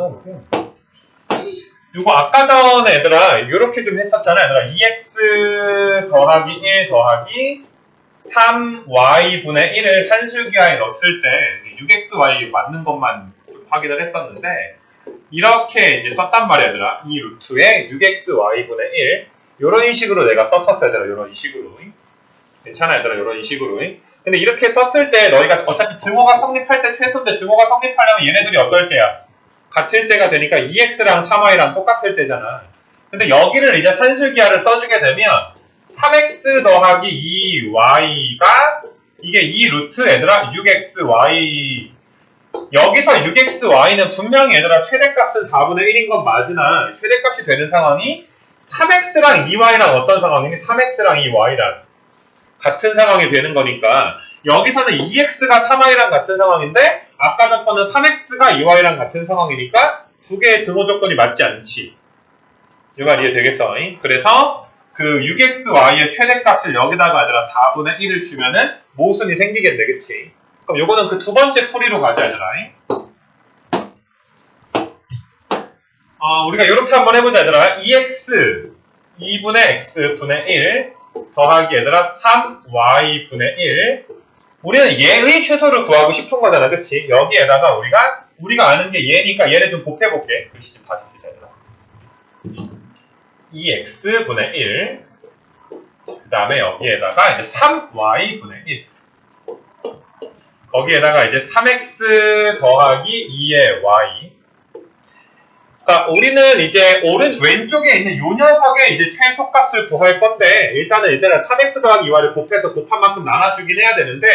넣어볼게요. 요거 아까 전에 얘들아 요렇게 좀 했었잖아. 얘들아 2x 더하기 1 더하기 3y분의 1을 산술기하에 넣었을 때 6xy 맞는 것만 좀 확인을 했었는데 이렇게 이제 썼단 말이야 얘들아. 이 루트에 6xy분의 1 요런 식으로 내가 썼었어 얘들아. 요런 식으로. 괜찮아 얘들아. 요런 식으로. 근데 이렇게 썼을 때 너희가 어차피 등호가 성립할 때 최소인데 등호가 성립하려면 얘네들이 어떨 때야 같을 때가 되니까 2x랑 3y랑 똑같을 때잖아. 근데 여기를 이제 산술기하를 써주게 되면 3x 더하기 2y가 이게 이 루트 얘들아 6xy 여기서 6xy는 분명히 얘들아 최대값은 4분의 1인 건 맞으나 최대값이 되는 상황이 3x랑 2y랑 어떤 상황이니? 3x랑 2y랑 같은 상황이 되는 거니까 여기서는 2x가 3y랑 같은 상황인데 아까 전 거는 3x가 2y랑 같은 상황이니까 두 개의 등호 조건이 맞지 않지. 이 말 이해 되겠어? 잉? 그래서 그 6xy의 최대값을 여기다가 아니라 4분의 1을 주면은 모순이 생기겠네, 그치? 그럼 요거는 그 두 번째 풀이로 가자, 얘들아. 잉? 어, 우리가 이렇게 한번 해보자, 얘들아. 2x 2분의 x분의 1 더하기 얘들아 3y분의 1 우리는 얘의 최소를 구하고 싶은 거잖아, 그치? 여기에다가 우리가, 우리가 아는 게 얘니까 얘를 좀 곱해볼게. 글씨 좀 다시 쓰자, 얘들아. 2x분의 1. 그 다음에 여기에다가 이제 3y분의 1. 거기에다가 이제 3x 더하기 2의 y. 그러니까 우리는 이제 오른 왼쪽에 있는 요 녀석의 이제 최소값을 구할 건데 일단은 일단은 3x 더하기 2y를 곱해서 곱한 만큼 나눠주긴 해야 되는데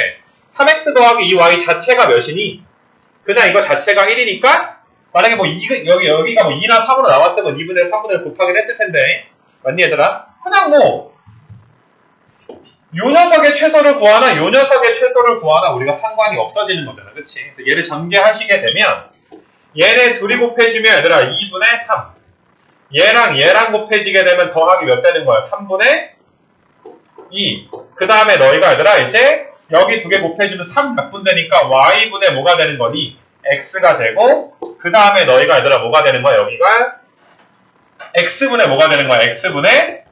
3x 더하기 2y 자체가 몇이니? 그냥 이거 자체가 1이니까 만약에 뭐 2, 여기 여기가 뭐 2나 3으로 나왔으면 2분의 3분의 곱하긴 했을 텐데 맞니 얘들아? 그냥 뭐 요 녀석의 최소를 구하나 요 녀석의 최소를 구하나 우리가 상관이 없어지는 거잖아 그치? 그래서 얘를 전개하시게 되면 얘네 둘이 곱해지면 얘들아 2분의 3 얘랑 얘랑 곱해지게 되면 더하기 몇 되는 거야? 3분의 2. 그 다음에 너희가 얘들아 이제 여기 두 개 곱해주면 3 몇 분 되니까 y분의 뭐가 되는 거니? x가 되고 그 다음에 너희가 얘들아 뭐가 되는 거야? 여기가 x분의 뭐가 되는 거야? x분의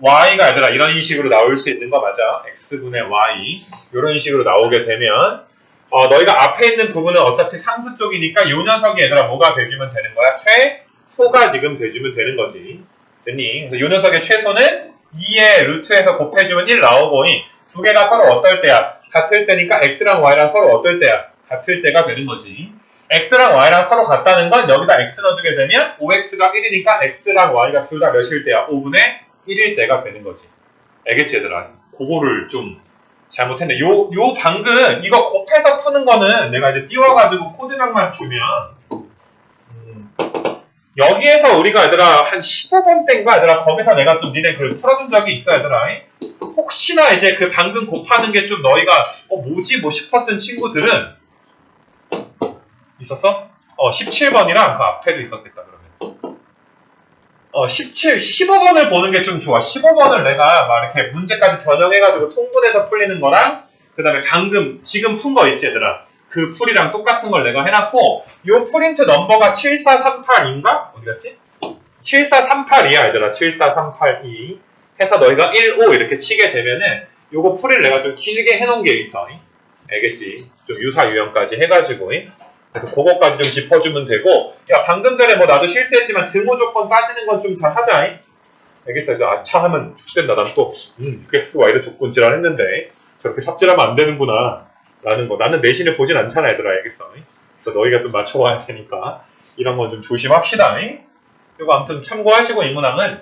y가 얘들아 이런 식으로 나올 수 있는 거 맞아? x분의 y 이런 식으로 나오게 되면 어, 너희가 앞에 있는 부분은 어차피 상수 쪽이니까 요 녀석이 얘들아 뭐가 돼주면 되는 거야? 최소가 지금 돼주면 되는 거지. 됐니? 그래서 요 녀석의 최소는 2의 루트에서 곱해주면 1 나오고 두 개가 서로 어떨 때야? 같을 때니까 x랑 y랑 서로 어떨 때야? 같을 때가 되는 거지. x랑 y랑 서로 같다는 건 여기다 x 넣어주게 되면 5x가 1이니까 x랑 y가 둘 다 몇일 때야? 5분의 1일 때가 되는 거지. 알겠지 얘들아? 그거를 좀 잘못했네. 요, 요 방금 이거 곱해서 푸는 거는 내가 이제 띄워가지고 코드명만 주면 음, 여기에서 우리가 얘들아 한 15번 때인가 얘들아 거기서 내가 좀 니네 그 풀어준 적이 있어 얘들아 혹시나 이제 그 방금 곱하는 게 좀 너희가 어 뭐지 뭐 싶었던 친구들은 있었어? 어 17번이랑 그 앞에도 있었겠다 그러면 어 17, 15번을 보는 게 좀 좋아 15번을 내가 막 이렇게 문제까지 변형해가지고 통분해서 풀리는 거랑 그 다음에 방금 지금 푼 거 있지 얘들아 그 풀이랑 똑같은 걸 내가 해놨고 요 프린트 넘버가 7438인가? 어디 갔지? 7438이야 얘들아 74382 해서 너희가 15 이렇게 치게 되면은 요거 풀이를 내가 좀 길게 해놓은 게 있어 알겠지? 좀 유사 유형까지 해가지고 그래서 그거까지 좀 짚어주면 되고 야 방금 전에 뭐 나도 실수했지만 등호 조건 따지는 건 좀 잘 하자. 알겠어? 그래서 아차 하면 죽된다. 난또 음, UX와 이런 조건지랄 했는데. 저렇게 삽질하면 안 되는구나. 라는 거. 나는 내신을 보진 않잖아 얘들아. 알겠어? 그래서 너희가 좀 맞춰와야 되니까 이런 건 좀 조심합시다. 이거 아무튼 참고하시고 이 문항은